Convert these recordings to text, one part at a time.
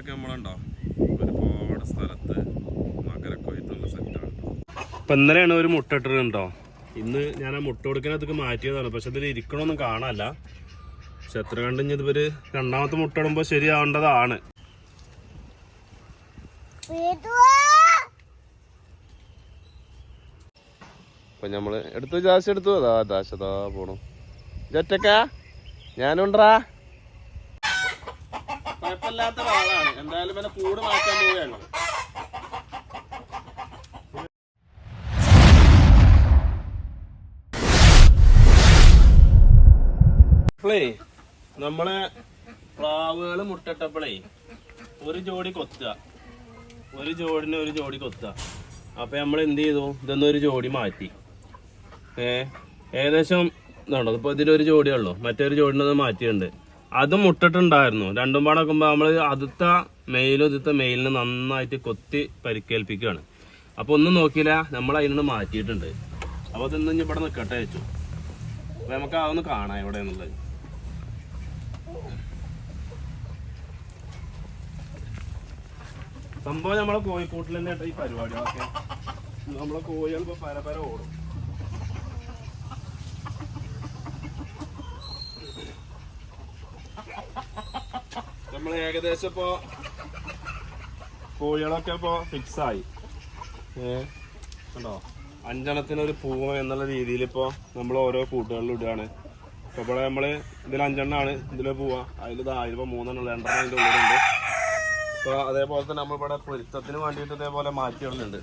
കൂട്ടുകാരൊക്കെ നമ്മളുണ്ടോ? ഒരുപാട് സ്ഥലത്ത് മകരക്കൊയ്ത്തുള്ള സെറ്റാണ്. ഇപ്പൊ ഇന്നലെയാണ് ഒരു മുട്ട ഇട്ടിട്ടുണ്ടോ? ഇന്ന് ഞാൻ ആ മുട്ട കൊടുക്കുന്നതൊക്കെ മാറ്റിയതാണ്. പക്ഷെ ഇതിൽ ഇരിക്കണമൊന്നും കാണാനല്ല. പക്ഷെ എത്ര കണ്ടിഞ്ഞ് ഇവർ രണ്ടാമത്തെ മുട്ട ഇടുമ്പോ ശരിയാവേണ്ടതാണ്. ഇപ്പൊ നമ്മൾ എടുത്തു ജാസ് എടുത്തു. അതാ ദാശ അതാ പോണു. ജറ്റക്ക ഞാനുണ്ടാ? കുഴപ്പമില്ലാത്ത ഒരാളാണ്. എന്തായാലും പിന്നെ കൂട് മാറ്റാൻ പോവുകയാണ്. ഇപ്പളേ നമ്മളെ പ്രാവുകൾ മുട്ടിട്ടപ്പോഴേ ഒരു ജോഡി കൊത്തുക. ഒരു ജോഡിന് ഒരു ജോഡി കൊത്തുക. അപ്പൊ നമ്മൾ എന്ത് ചെയ്തു? ഇതൊന്നും ഒരു ജോഡി മാറ്റി. ഏകദേശം ഇതുണ്ടോ ഇപ്പൊ ഇതിലൊരു ജോഡിയേ ഉള്ളൂ. മറ്റൊരു ജോഡിനെ മാറ്റിയിട്ടുണ്ട്. അത് മുട്ടിട്ടുണ്ടായിരുന്നു. രണ്ടും പാടെ നോക്കുമ്പോൾ നമ്മൾ അതിത്തെ മെയിലും ഇതിത്തെ മെയിലിന് നന്നായിട്ട് കൊത്തി പരിക്കേൽപ്പിക്കുകയാണ്. അപ്പൊ ഒന്നും നോക്കിയില്ല. നമ്മൾ അതിനോട് മാറ്റിയിട്ടുണ്ട്. അപ്പോൾ അതൊന്നും ഇവിടെ നിൽക്കട്ടെ വെച്ചു അപ്പൊ നമുക്ക് അതൊന്ന് കാണാം എവിടെ എന്നുള്ളത്. സംഭവം നമ്മളെ കോഴിക്കോട്ടിൽ തന്നെ ഈ പരിപാടി പരിപാടികളൊക്കെ. നമ്മളെ കോഴികൾ ഇപ്പൊ പര പര ഓടും. നമ്മൾ ഏകദേശം ഇപ്പോ കോഴികളൊക്കെ ഇപ്പോ ഫിക്സ് ആയി. ഏ കണ്ടോ? അഞ്ചെണ്ണത്തിന് ഒരു പൂവ എന്നുള്ള രീതിയിൽ ഇപ്പോ നമ്മൾ ഓരോ കൂട്ടുകളിൽ ഇടുകയാണ്. ഇപ്പൊ ഇവിടെ നമ്മൾ ഇതിൽ അഞ്ചെണ്ണാണ് ഇതിലെ പൂവ. അതിൽ ഇതായിപ്പോ മൂന്നെണ്ണം രണ്ടെണ്ണം അതിന്റെ ഉള്ളിലുണ്ട്. ഇപ്പൊ അതേപോലെ തന്നെ നമ്മൾ ഇവിടെ പൊരുത്തത്തിന് വേണ്ടിയിട്ട് ഇതേപോലെ മാറ്റിയിടുന്നുണ്ട്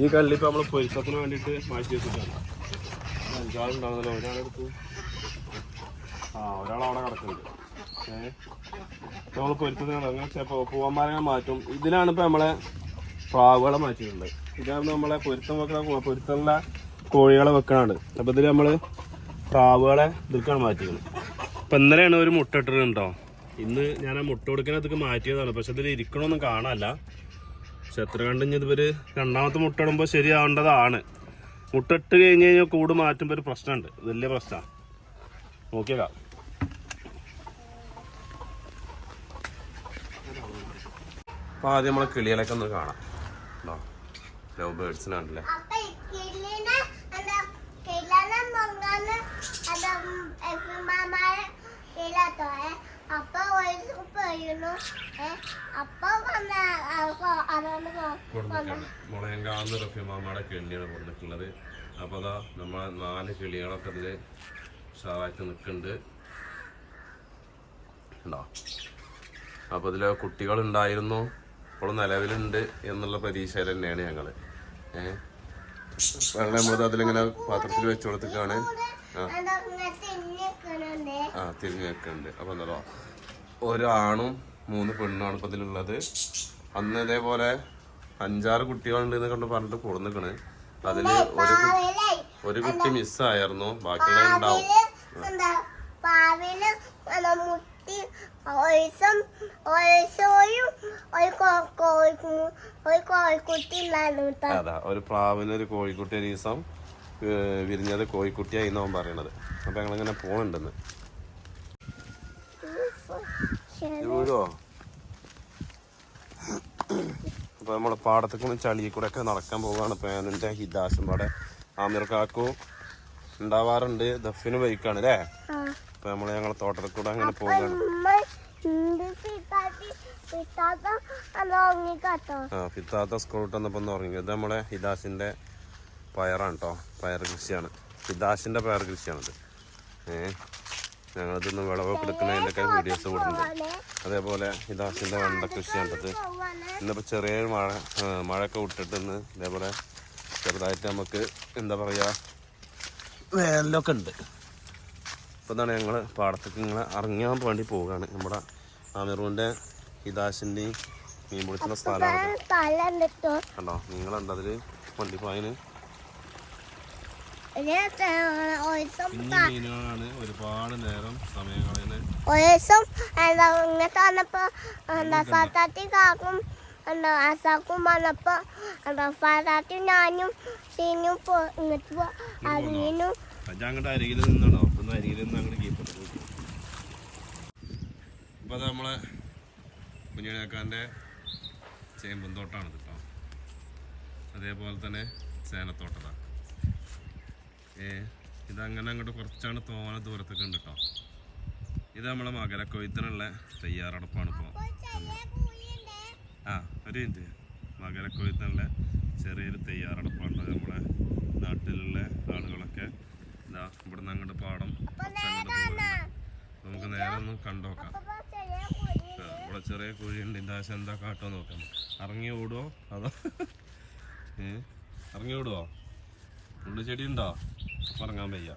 ഈ കല്ലിപ്പോ നമ്മൾ പൊരുത്തത്തിന് വേണ്ടിയിട്ട് മാറ്റി വെച്ചിട്ടാണ്. അഞ്ചാളുണ്ടാവുന്നല്ലോ. ഒരാളെടുത്തു. ആ ഒരാളവിടെ കിടക്കുന്നുണ്ട്. ഏഹ് നമ്മൾ പൂവന്മാരെ മാറ്റും. ഇതിലാണ് ഇപ്പൊ നമ്മളെ പ്രാവുകളെ മാറ്റിയിട്ടുണ്ട് ഇതാണ് നമ്മളെ പൊരുത്തം വെക്കണ പൊരുത്തമുള്ള കോഴികളെ വെക്കണാണ് അപ്പൊ ഇതിൽ നമ്മൾ പ്രാവുകളെ ഇതൊക്കെയാണ് മാറ്റിയത്. ഇപ്പൊ ഇന്നലെയാണ് ഒരു മുട്ട ഇട്ടിട്ടുണ്ടോ? ഇന്ന് ഞാൻ ആ മുട്ട കൊടുക്കുന്നതൊക്കെ മാറ്റിയതാണ്. പക്ഷെ ഇതിൽ ഇരിക്കണമൊന്നും കാണാനല്ല. പക്ഷെ എത്ര കണ്ടിഞ്ഞ് ഇവർ രണ്ടാമത്തെ മുട്ട ഇടുമ്പോ ശരിയാവേണ്ടതാണ്. മുട്ട ഇട്ട് കഴിഞ്ഞ് കഴിഞ്ഞാൽ കൂട് മാറ്റുമ്പോൾ ഒരു പ്രശ്നമുണ്ട്. വലിയ പ്രശ്നമാണ്. നോക്കിയേക്കാം. അപ്പൊ ആദ്യം നമ്മളെ കിളികളൊക്കെ ഒന്ന് കാണാം. ലവ് വന്ന അതുകൊണ്ട് കൊടുത്തിട്ടാണ് മുളയങ്കാന്ന് റഫിമാമ്മയുടെ കിളിയാണ് കൊടുത്തിട്ടുള്ളത് അപ്പോൾ അതാ നമ്മളെ നാല് കിളികളൊക്കെ ഇതിൽ ഉഷാറായിട്ട് നിൽക്കുന്നുണ്ട്. ഉണ്ടോ അപ്പോൾ ഇതിൽ കുട്ടികളുണ്ടായിരുന്നു. ഇപ്പോൾ നിലവിലുണ്ട് എന്നുള്ള പ്രതീക്ഷയിൽ തന്നെയാണ് ഞങ്ങൾ ഏഹ് വെള്ളം നമ്മൾ അതിലിങ്ങനെ പാത്രത്തിൽ വെച്ച് കൊടുത്തിട്ടാണ് ആ. തിരിഞ്ഞു വെക്കുന്നുണ്ട് അപ്പോൾ എന്താ ഒരാണും മൂന്ന് പെണ്ണാണ് ഇപ്പം ഇതിലുള്ളത്. അന്ന് ഇതേപോലെ അഞ്ചാറ് കുട്ടികളുണ്ട് എന്ന് കണ്ട് പറഞ്ഞിട്ട് കൊടുന്നിക്കണ്. അതിൽ ഒരു ഒരു കുട്ടി മിസ്സായിരുന്നു ബാക്കിയുള്ള ഉണ്ടാവും മുട്ടി ഒഴിച്ചും ഒഴിച്ചോയും ഒരു കോഴിക്കുട്ടി ഉണ്ടായിരുന്നു അതാ ഒരു പ്രാവിന് ഒരു കോഴിക്കുട്ടി ഒരു ദിവസം വിരിഞ്ഞത് കോഴിക്കുട്ടിയായി എന്നാവും പറയണത്. അപ്പൊ ഞങ്ങളിങ്ങനെ പോണുണ്ടെന്ന് വീഴോ? അപ്പൊ നമ്മൾ പാടത്തേക്ക് ചളിയിൽ കൂടെ ഒക്കെ നടക്കാൻ പോവാണ്. ഇപ്പൊ ഞാനെന്റെ ഹിദാസും പാടെ ആമിർ കാക്കു ഉണ്ടാവാറുണ്ട് ദഫിന് ബൈക്കാണ് അല്ലേ അപ്പൊ നമ്മൾ ഞങ്ങളെ തോട്ടത്തിൽ കൂടെ അങ്ങനെ സീതാത്ത ആ ഫിത്താത്ത സ്കൂൾ വിട്ട് വന്നപ്പോ ഒന്ന് ഉറങ്ങി. ഇത് നമ്മളെ ഹിദാസിന്റെ പയറാണ് കേട്ടോ പയർ കൃഷിയാണ്. ഹിദാസിന്റെ പയർ കൃഷിയാണിത്. ഏഹ് ഞങ്ങളിതൊന്ന് വിളവൊക്കെ എടുക്കുന്നതിന്റെ ഒക്കെ വീഡിയോസ് കൂടുന്നുണ്ട് അതേപോലെ ഹിദാസിന്റെ വെണ്ട കൃഷിയാണിത്. ഇന്നിപ്പോൾ ചെറിയ മഴ മഴയൊക്കെ വിട്ടിട്ട് ഇന്ന് ഇതേപോലെ ചെറുതായിട്ട് നമുക്ക് എന്താ പറയുക വേനലൊക്കെ ഉണ്ട്. എന്താണ് ഞങ്ങൾ പാടത്തേക്ക് ഇങ്ങനെ ഇറങ്ങാൻ വേണ്ടി പോവുകയാണ്. നമ്മുടെ ആമിറൂന്റെ ഹിതാശിന്റെയും മീൻ പൊളിക്കുന്ന സ്ഥലമാണ് കണ്ടോ? നിങ്ങളുണ്ട് അതിൽ വണ്ടിപ്പായന് കുഞ്ഞു മീനുകളാണ് ഒരുപാട് നേരം സമയം കളയുന്നത് ഒഴിച്ചും എന്താ ഇങ്ങോട്ട് വന്നപ്പോ എന്താ ഫാത്താത്തി കാക്കും എന്താ അസാക്കും വന്നപ്പോ എന്താ ഫാത്താത്തി ഞാനും സീനും ഇങ്ങോട്ട് അങ്ങോട്ട് അരികിൽ നിന്നാണോ ഒന്ന് അരികിൽ നിന്ന് അങ്ങോട്ട് കീപ്പ് അപ്പോൾ അത് നമ്മളെ കുഞ്ഞിണേക്കാന്റെ ചേമ്പും തോട്ടാണ് കേട്ടോ അതേപോലെ തന്നെ ചേനത്തോട്ടതാണ് ഏ ഇതങ്ങനെ അങ്ങോട്ട് കുറച്ചാണ് തോന ദൂരത്തൊക്കെ ഉണ്ട് കേട്ടോ ഇത് നമ്മളെ മകരക്കൊയ്ത്തിനുള്ള തയ്യാറെടുപ്പാണ് ഇപ്പോൾ ആ ഒരു മിനിറ്റ്. മകരക്കൊയ്ത്തിനുള്ള ചെറിയൊരു തയ്യാറെടുപ്പാണ് നമ്മുടെ നാട്ടിലുള്ള ആളുകളൊക്കെ ഇതാ ഇവിടുന്ന് അങ്ങോട്ട് പാടം. നമുക്ക് നേരെ ഒന്ന് കണ്ടോക്കാം. ഇവിടെ ചെറിയ കുഴിയുണ്ട്. ആവശ്യം എന്താ കാട്ടോ നോക്കാം. ഇറങ്ങി ഓടുവോ? അതോ? ഇറങ്ങി ഓടുവോ? ഉള്ളു ചെടി ഉണ്ടോ ഇറങ്ങാൻ വയ്യ.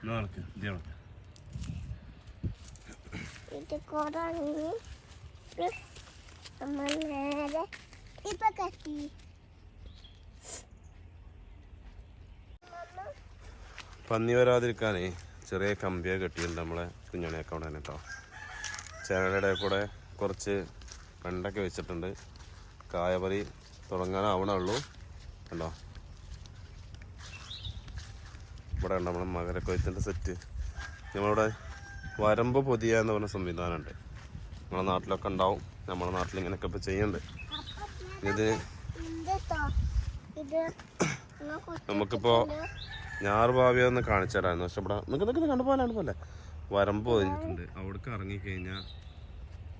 എന്നാ നടക്ക് ഇതേ നടക്ക്. ഇത് കുറഞ്ഞ് നമ്മൾ നേരെ ഇപ്പൊ കത്തി. പന്നി വരാതിരിക്കാനേ ചെറിയ കമ്പിയെ കെട്ടിയിട്ടുണ്ട് നമ്മളെ കുഞ്ഞണിയൊക്കെ അവിടെ കേട്ടോ ചേനയുടെ കൂടെ കുറച്ച് വെണ്ടൊക്കെ വെച്ചിട്ടുണ്ട്. കായപറി തുടങ്ങാനാവണേ ഉള്ളൂ കണ്ടോ? ഇവിടെ ഉണ്ട് നമ്മളെ മകരക്കൊയ്ത്തിന്റെ സെറ്റ്. നമ്മളിവിടെ വരമ്പ് പൊതിയ എന്ന് പറഞ്ഞ സംവിധാനമുണ്ട്. നമ്മളെ നാട്ടിലൊക്കെ ഉണ്ടാവും. നമ്മുടെ നാട്ടിൽ ഇങ്ങനെയൊക്കെ ഇപ്പോൾ ചെയ്യുന്നുണ്ട്. ഇത് ഇത് ഇത് ഞാറ് ഒന്ന് കാണിച്ചു തരാമായിരുന്നു പക്ഷെ ഇവിടെ നിൽക്ക് നിങ്ങൾക്ക് കണ്ടു പോലെ പോലെ. വരമ്പ് പൊതിഞ്ഞിട്ടുണ്ട് അവിടേക്ക് ഇറങ്ങിക്കഴിഞ്ഞാൽ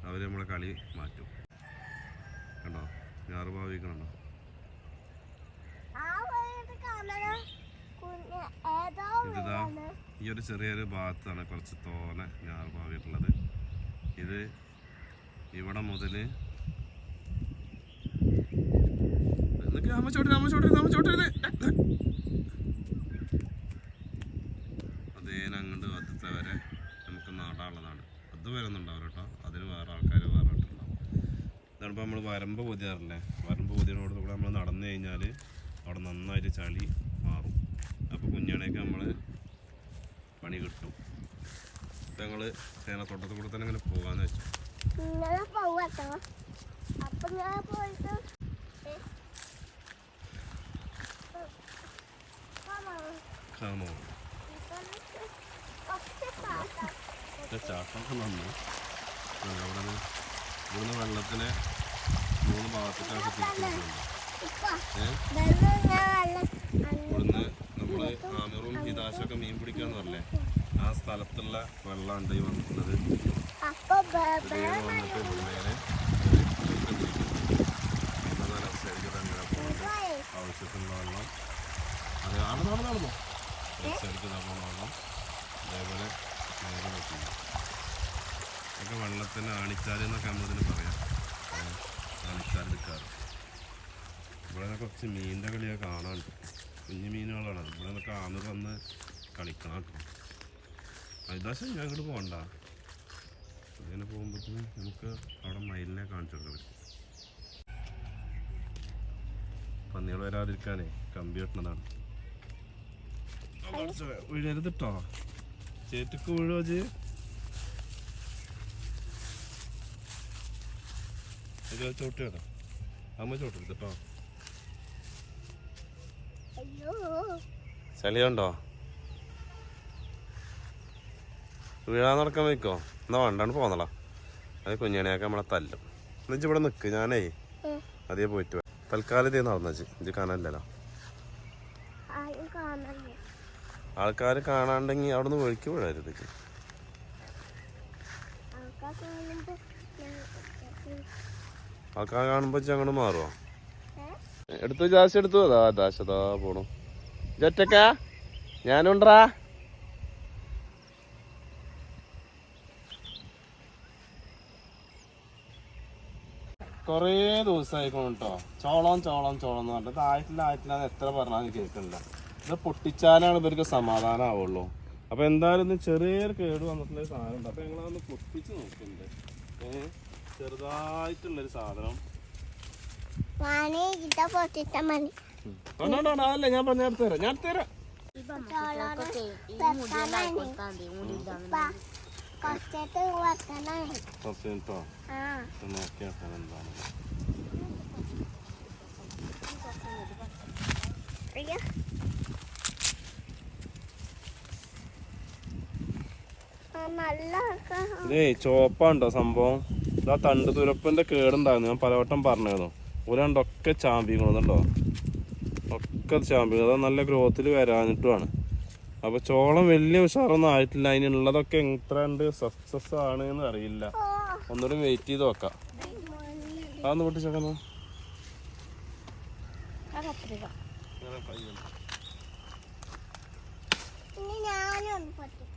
അവർ നമ്മളെ കളി മാറ്റും. കണ്ടോ? ഞാറ് ഭാവി കണ്ടോ? വീടാണ്. ഈ ഒരു ചെറിയൊരു ഭാഗത്താണ് കുറച്ച് തോനെ ഞാറ് ഭാവിയിട്ടുള്ളത്. ഇത് ഇവിടെ മുതൽ അമ്മ ചോട്ടരുത് നമ്മൾ ചോട്ടരുത് നമ്മൾ ചോട്ടരുത് അതേനെ അങ്ങോട്ട് അത്തത്തെ വരെ നമുക്ക് നടാനുള്ളതാണ് അത് വരുന്നുണ്ടാവും കേട്ടോ. അതിന് വേറെ ആൾക്കാർ വേറെ ഇട്ടുണ്ടാവും ഇതാണിപ്പോൾ നമ്മൾ വരമ്പ് പൊതിയാറില്ലേ? വരമ്പ് പൊതിയോട് കൂടെ നമ്മൾ നടന്നു കഴിഞ്ഞാൽ അവിടെ നന്നായിട്ട് ചളി മാറും. അപ്പോൾ കുഞ്ഞാണേക്ക് നമ്മൾ പണി കിട്ടും. ഇപ്പം ഞങ്ങൾ ചേനത്തോട്ടത്തിൽ കൂടെ തന്നെ ഇങ്ങനെ പോകാമെന്ന് വെച്ചു. അപ്പൊ ഞാൻ പോയിട്ട് ഏ, കാണാം. കാണോ ഇപ്പൊ കുറച്ച് പാട്ടാ. ചാട്ടമൊക്കെ നന്ന് അവിടെ മൂന്ന് വെള്ളത്തിനെ മൂന്ന് ഭാഗത്തേക്കാക്കി തിരിച്ചിട്ടുണ്ട് ഇവിടുന്ന് നമ്മൾ ആമിറും ഹിതാശൊക്കെ മീൻ പിടിക്കാന്ന് പറഞ്ഞേ ആ സ്ഥലത്തുള്ള വെള്ളമാണ് ഈ വന്നിട്ടുള്ളത് വന്നിട്ട്. ആവശ്യത്തിനുള്ള വെള്ളം. അത് ആണെന്നാണ് നടന്നു നടന്നു വെള്ളം അതേപോലെ നേരെ നോക്കുന്നു ഒക്കെ വെള്ളത്തിന് ആണിച്ചാൽ എന്നൊക്കെ നമ്മളിതിന് പറയാം. ആണിച്ചാർ എടുക്കാറ് ഇവിടെ നിന്ന് കുറച്ച് മീനിന്റെ കളിയൊക്കെ കാണാനുണ്ട് കുഞ്ഞു മീനുകളാണ്. ഇവിടെ നിന്നൊക്കെ ആന്ന് വന്ന് കളിക്കണം കേട്ടോ. അതിദാശം ഞാൻ ഇങ്ങോട്ട് പോകണ്ട. അങ്ങനെ പോകുമ്പോഴത്തേന് നമുക്ക് അവിടെ മയിലിനെ കാണിച്ചു കൊടുക്കാൻ പറ്റും. പന്നികൾ വരാതിരിക്കാനേ കമ്പി വെട്ടണതാണ്. വീഴരുത് കേട്ടോ ചേറ്റക്ക് വീഴോ ചോട്ട് വേണം. അമ്മ ചോട്ടരുത് കേട്ടോ അയ്യോ. ചളിയുണ്ടോ? വീഴാൻ നടക്കാൻ വയ്ക്കോ? എന്നാ വേണ്ടാണ്ട് പോന്നളാ. അത് കുഞ്ഞാണിയൊക്കെ നമ്മളെ തല്ലും. എന്നുവെച്ചാൽ ഇവിടെ നിൽക്ക് ഞാനേ. അതേ പോയിട്ട് വരാം. തൽക്കാലം ഇതേ നടന്നു ഇത് കാണാനില്ലല്ലോ. ആൾക്കാർ കാണാണ്ടെങ്കിൽ അവിടെ നിന്ന് ഒഴുക്കി വീഴരുത് ഇജ്ജ്. ആൾക്കാർ കാണുമ്പോ അങ്ങോട്ട് മാറുമോ എടുത്തു ജാസ് എടുത്തു. അതാ ദാശ അതാ പോണു. ജറ്റക്ക ഞാനുണ്ടാ? കൊറേ ദിവസമായിക്കോണം കേട്ടോ ചോളം ചോളം ചോളം എന്ന് പറഞ്ഞിട്ട് ആയിട്ടില്ല ആയിട്ടില്ല എന്ന് എത്ര പറഞ്ഞാലും കേൾക്കണില്ല. ഇത് പൊട്ടിച്ചാലാണ് ഇവർക്ക് സമാധാനം ആവുള്ളൂ അപ്പൊ എന്തായാലും ചെറിയൊരു കേട് വന്നിട്ടുള്ള സാധനം ഉണ്ട് അപ്പൊ ഞങ്ങളതൊന്ന് പൊട്ടിച്ച് നോക്കുന്നുണ്ട് ഏഹ് ചെറുതായിട്ടുള്ളൊരു സാധനം. അല്ല ഞാൻ പറഞ്ഞ അടുത്ത് തരാം ഞാൻ തരാം. ചോപ്പാണ്ടോ സംഭവം? ഇതാ തണ്ട് തുരപ്പന്റെ കേടുണ്ടായിരുന്നു. ഞാൻ പലവട്ടം പറഞ്ഞായിരുന്നു ഒരാണ്ടൊക്കെ ചാമ്പിക്കണതുണ്ടോ ഒക്കെ ചാമ്പിക്കണം അത് നല്ല ഗ്രോത്തിൽ വരാനിട്ടുമാണ് അപ്പോൾ ചോളം വലിയ ഉഷാറൊന്നും ആയിട്ടില്ല. അതിനുള്ളതൊക്കെ എത്ര ഉണ്ട് സക്സസ് ആണ് എന്ന് അറിയില്ല. ഒന്നുകൂടി വെയിറ്റ് ചെയ്ത് നോക്കാം. അതൊന്ന് പൊട്ടിച്ചേക്കുന്നു ഇനി ഞാനും പൊട്ടിക്കും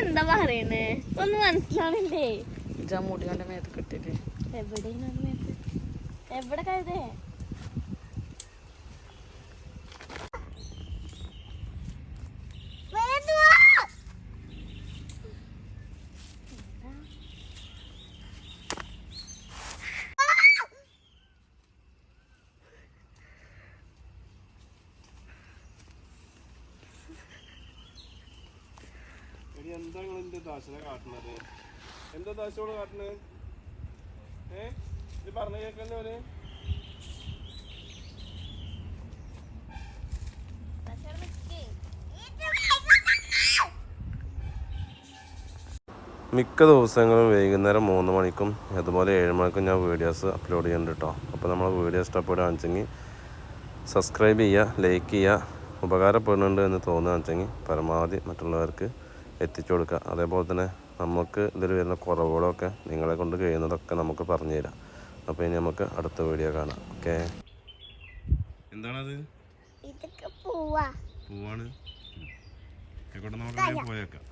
എന്താ പറയണേ? ഒന്നും മനസ്സിലാവില്ലേ മുടി കണ്ട മേത്ത് കിട്ടിട്ട് എവിടെയാണ് എവിടെ കഴുതേ എന്താ നിങ്ങൾ ദാശനെ കാട്ടുന്നത് എന്താ ദാശയോട് കാട്ടുന്നത് ഏ? ഇത് പറഞ്ഞ കേൾക്കല്ലേ മിക്ക ദിവസങ്ങളും വൈകുന്നേരം മൂന്ന് മണിക്കും അതുപോലെ ഏഴ് മണിക്കും ഞാൻ വീഡിയോസ് അപ്ലോഡ് ചെയ്യുന്നുണ്ട് കേട്ടോ അപ്പോൾ നമ്മൾ വീഡിയോ ഇഷ്ടപ്പെടുകയാണെന്നുവെച്ചെങ്കിൽ സബ്സ്ക്രൈബ് ചെയ്യുക ലൈക്ക് ചെയ്യുക ഉപകാരപ്പെടുന്നുണ്ട് എന്ന് തോന്നുകയാണെന്നുവെച്ചെങ്കിൽ പരമാവധി മറ്റുള്ളവർക്ക് എത്തിച്ചു കൊടുക്കുക. അതേപോലെ തന്നെ നമുക്ക് ഇതിൽ വരുന്ന കുറവുകളൊക്കെ നിങ്ങളെ കൊണ്ട് കഴിയുന്നതൊക്കെ നമുക്ക് പറഞ്ഞു തരാം. അപ്പോൾ ഇനി നമുക്ക് അടുത്ത വീഡിയോ കാണാം. ഓക്കെ? എന്താണത്? ഇതൊക്കെ പോവാ. പൂവാണ്. പോയേക്കാം?